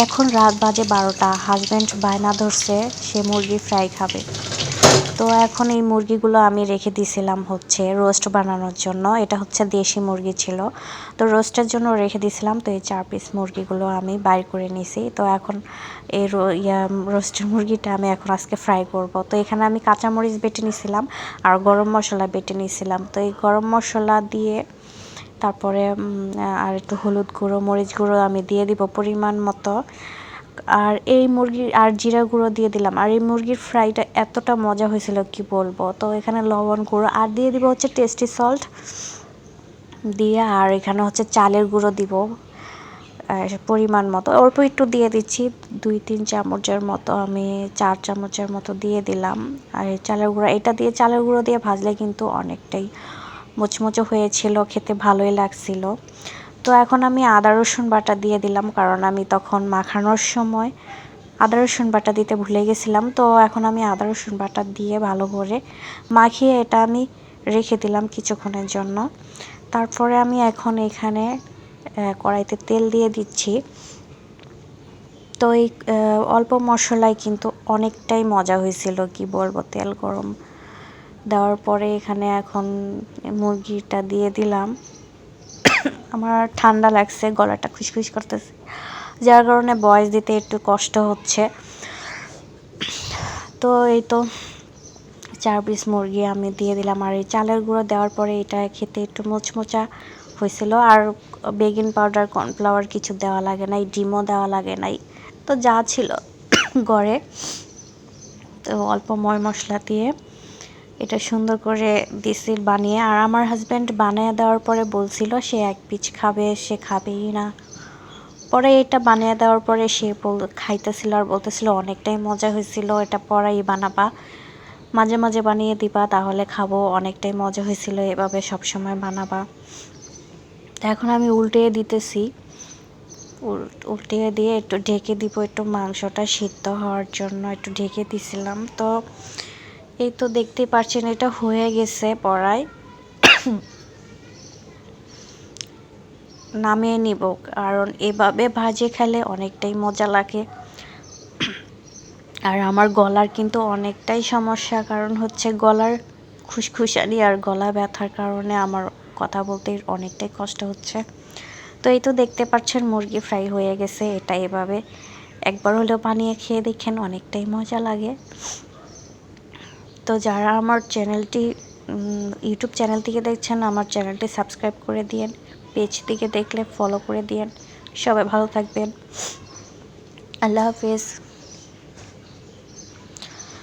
এখন রাত বাজে বারোটা হাজব্যান্ড বায়না ধরছে, সে মুরগি ফ্রাই খাবে। তো এখন এই মুরগিগুলো আমি রেখে দিয়েছিলাম হচ্ছে রোস্ট বানানোর জন্য, এটা হচ্ছে দেশি মুরগি ছিল। তো রোস্টের জন্য রেখে দিয়েছিলাম তো এই চার পিস মুরগিগুলো আমি বাইর করে নিছি। তো এখন এই রোস্টের মুরগিটা আমি এখন আজকে ফ্রাই করব। তো এখানে আমি কাঁচামরিচ বেটে নিয়েছিলাম আর গরম মশলা বেটে নিয়েছিলাম তো এই গরম মশলা দিয়ে তারপরে আর একটু হলুদ গুঁড়ো, মরিচ গুঁড়ো আমি দিয়ে দিব পরিমাণ মতো। আর এই মুরগির, আর জিরা গুঁড়ো দিয়ে দিলাম। আর এই মুরগির ফ্রাইটা এতটা মজা হয়েছিল, কি বলব? তো এখানে লবণ গুঁড়ো, আর দিয়ে দিব হচ্ছে টেস্টি সল্ট। দিয়ে আর এখানে হচ্ছে চালের গুঁড়ো দিব পরিমাণ মতো। অল্প একটু দিয়ে দিচ্ছি, দুই, তিন চামচের মতো আমি, চার চামচের মতো দিয়ে দিলাম। আর এই চালের গুঁড়ো, এটা দিয়ে চালের গুঁড়ো দিয়ে ভাজলে কিন্তু অনেকটাই মুচমুচে হয়েছিল, খেতে ভালোই লাগছিল। তো এখন আমি আদা, রসুন বাটা দিয়ে দিলাম, কারণ আমি তখন মাখানোর সময় আদা, রসুন বাটা দিতে ভুলে গেছিলাম। তো এখন আমি আদা, রসুন বাটা দিয়ে ভালো করে মাখিয়ে এটা আমি রেখে দিলাম কিছুক্ষণের জন্য। তারপরে আমি এখন এখানে কড়াইতে তেল দিয়ে দিচ্ছি। তো এই অল্প মশলায় কিন্তু অনেকটাই মজা হয়েছিল, কি বলব, তেল গরম দেওয়ার পরে এখানে এখন মুরগিটা দিয়ে দিলাম। আমার ঠান্ডা লাগছে, গলাটা খুশখুশ করতেছে। যার কারণে বয়স দিতে একটু কষ্ট হচ্ছে। তো এই তো চার পিস মুরগি আমি দিয়ে দিলাম। আর এই চালের গুঁড়ো দেওয়ার পরে এটা খেতে একটু মোচমোচা হয়েছিল। আর বেগিন পাউডার, কর্নফ্লাওয়ার কিছু দেওয়া লাগে নাই, ডিমও দেওয়া লাগে নাই। তো যা ছিল গড়ে তো অল্প ময় মশলা দিয়ে এটা সুন্দর করে দিছিল বানিয়ে। আর আমার হাজব্যান্ড বানিয়ে দেওয়ার পরে বলছিল, সে এক পিচ খাবে, সে খাবেই না। পরে এটা বানিয়ে দেওয়ার পরে সে বল, খাইতেছিল আর বলতেছিল, অনেকটাই মজা হয়েছিল, এটা পরাই বানাবা। মাঝে মাঝে বানিয়ে দিবা, তাহলে খাব, অনেকটাই মজা হয়েছিল, এভাবে সবসময় বানাবা। এখন আমি উল্টে দিতেছি। উল- উল্টে দিয়ে একটু ঢেকে দিব, একটু মাংসটা সিদ্ধ হওয়ার জন্য একটু ঢেকে দিছিলাম। তো এই তো দেখতে পাচ্ছেন এটা হয়ে গেছে পড়ায়। নামিয়ে নিব, কারণ এভাবে ভাজে খেলে অনেকটাই মজা লাগে। আর আমার গলার কিন্তু অনেকটাই সমস্যা, কারণ হচ্ছে গলার খুসখুসানি আর গলা ব্যথার কারণে আমার কথা বলতে অনেকটাই কষ্ট হচ্ছে। তো এই তো দেখতে পাচ্ছেন, মুরগি ফ্রাই হয়ে গেছে, এটা এভাবে। একবার হলেও বানিয়ে খেয়ে দেখেন, অনেকটাই মজা লাগে। তো যারা আমার চ্যানেলটি ইউটিউব চ্যানেল থেকে দেখছেন, আমার চ্যানেলটি সাবস্ক্রাইব করে দিয়েন, পেজ থেকে দেখলে ফলো করে দিয়েন। সবাই ভালো থাকবেন। আল্লাহ হাফেজ।